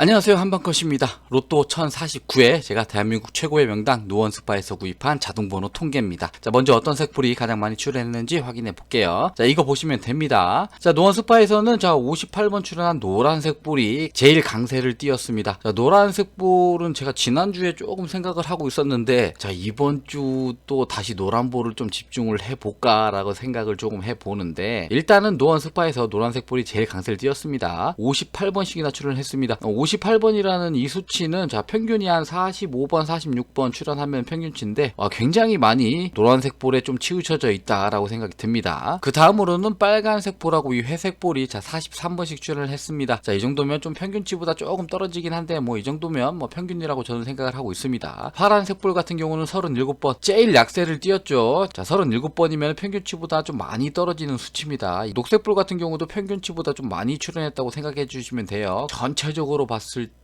안녕하세요 한방컷입니다. 로또 1049회 제가 대한민국 최고의 명당 노원스파에서 구입한 자동번호 통계입니다. 자 먼저 어떤 색불이 가장 많이 출연했는지 확인해 볼게요. 자 이거 보시면 됩니다. 자 노원스파에서는 자 58번 출연한 노란색 불이 제일 강세를 띄었습니다. 자 노란색 불은 제가 지난주에 조금 생각을 하고 있었는데 자 이번 주 또 다시 노란 볼을 좀 집중을 해볼까 라고 생각을 조금 해보는데 일단은 노원스파에서 노란색 불이 제일 강세를 띄었습니다. 58번씩이나 출연했습니다. 58번이라는 이 수치는 자 평균이 한 45번, 46번 출연하면 평균치인데 와, 굉장히 많이 노란색 볼에 좀 치우쳐져 있다라고 생각이 듭니다. 그 다음으로는 빨간색 볼하고 이 회색 볼이 자 43번씩 출연을 했습니다. 자 이 정도면 좀 평균치보다 조금 떨어지긴 한데 뭐 이 정도면 뭐 평균이라고 저는 생각을 하고 있습니다. 파란색 볼 같은 경우는 37번 제일 약세를 띄었죠. 자 37번이면 평균치보다 좀 많이 떨어지는 수치입니다. 이 녹색 볼 같은 경우도 평균치보다 좀 많이 출연했다고 생각해 주시면 돼요. 전체적으로 봤을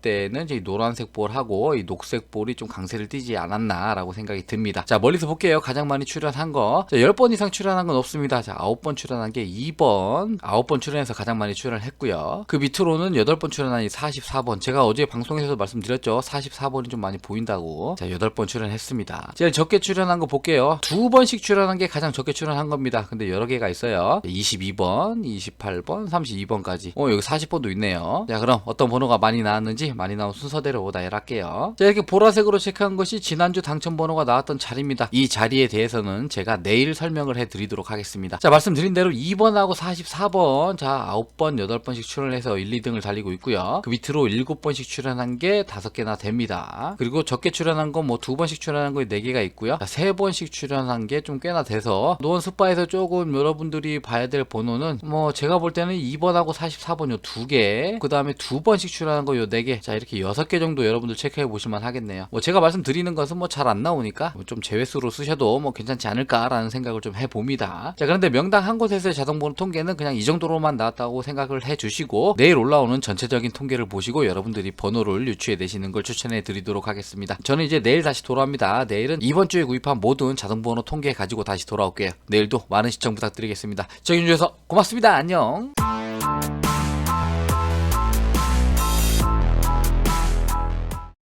때는 이제 이 노란색 볼하고 이 녹색 볼이 좀 강세를 띠지 않았나라고 생각이 듭니다. 자, 멀리서 볼게요. 가장 많이 출연한 거. 자, 10번 이상 출연한 건 없습니다. 자, 9번 출연한 게 2번. 9번 출연해서 가장 많이 출연을 했고요. 그 밑으로는 8번 출연한 이 44번. 제가 어제 방송에서 말씀드렸죠. 44번이 좀 많이 보인다고. 자, 8번 출연했습니다. 제일 적게 출연한 거 볼게요. 두 번씩 출연한 게 가장 적게 출연한 겁니다. 근데 여러 개가 있어요. 22번, 28번, 32번까지. 어, 여기 40번도 있네요. 자, 그럼 어떤 번호가 많이 나왔는지 많이 나온 순서대로 나열할게요. 자, 이렇게 보라색으로 체크한 것이 지난주 당첨 번호가 나왔던 자리입니다. 이 자리에 대해서는 제가 내일 설명을 해 드리도록 하겠습니다. 자, 말씀드린 대로 2번하고 44번, 자, 9번, 8번씩 출연을 해서 1, 2등을 달리고 있고요. 그 밑으로 7번씩 출연한 게 5개나 됩니다. 그리고 적게 출연한 건 뭐 2번씩 출연한 거에 4개가 있고요. 자, 3번씩 출연한 게 좀 꽤나 돼서 노원 스파에서 조금 여러분들이 봐야 될 번호는 뭐 제가 볼 때는 2번하고 44번 요 2개, 그 다음에 2번씩 출연한 거요 4개, 자, 이렇게 6개 정도 여러분들 체크해 보시면 하겠네요. 뭐 제가 말씀드리는 것은 뭐 잘 안 나오니까 뭐 좀 제외수로 쓰셔도 뭐 괜찮지 않을까라는 생각을 좀 해봅니다. 자, 그런데 명당 한 곳에서의 자동번호 통계는 그냥 이 정도로만 나왔다고 생각을 해 주시고 내일 올라오는 전체적인 통계를 보시고 여러분들이 번호를 유추해 내시는 걸 추천해 드리도록 하겠습니다. 저는 이제 내일 다시 돌아옵니다. 내일은 이번 주에 구입한 모든 자동번호 통계 가지고 다시 돌아올게요. 내일도 많은 시청 부탁드리겠습니다. 시청해주셔서 고맙습니다. 안녕.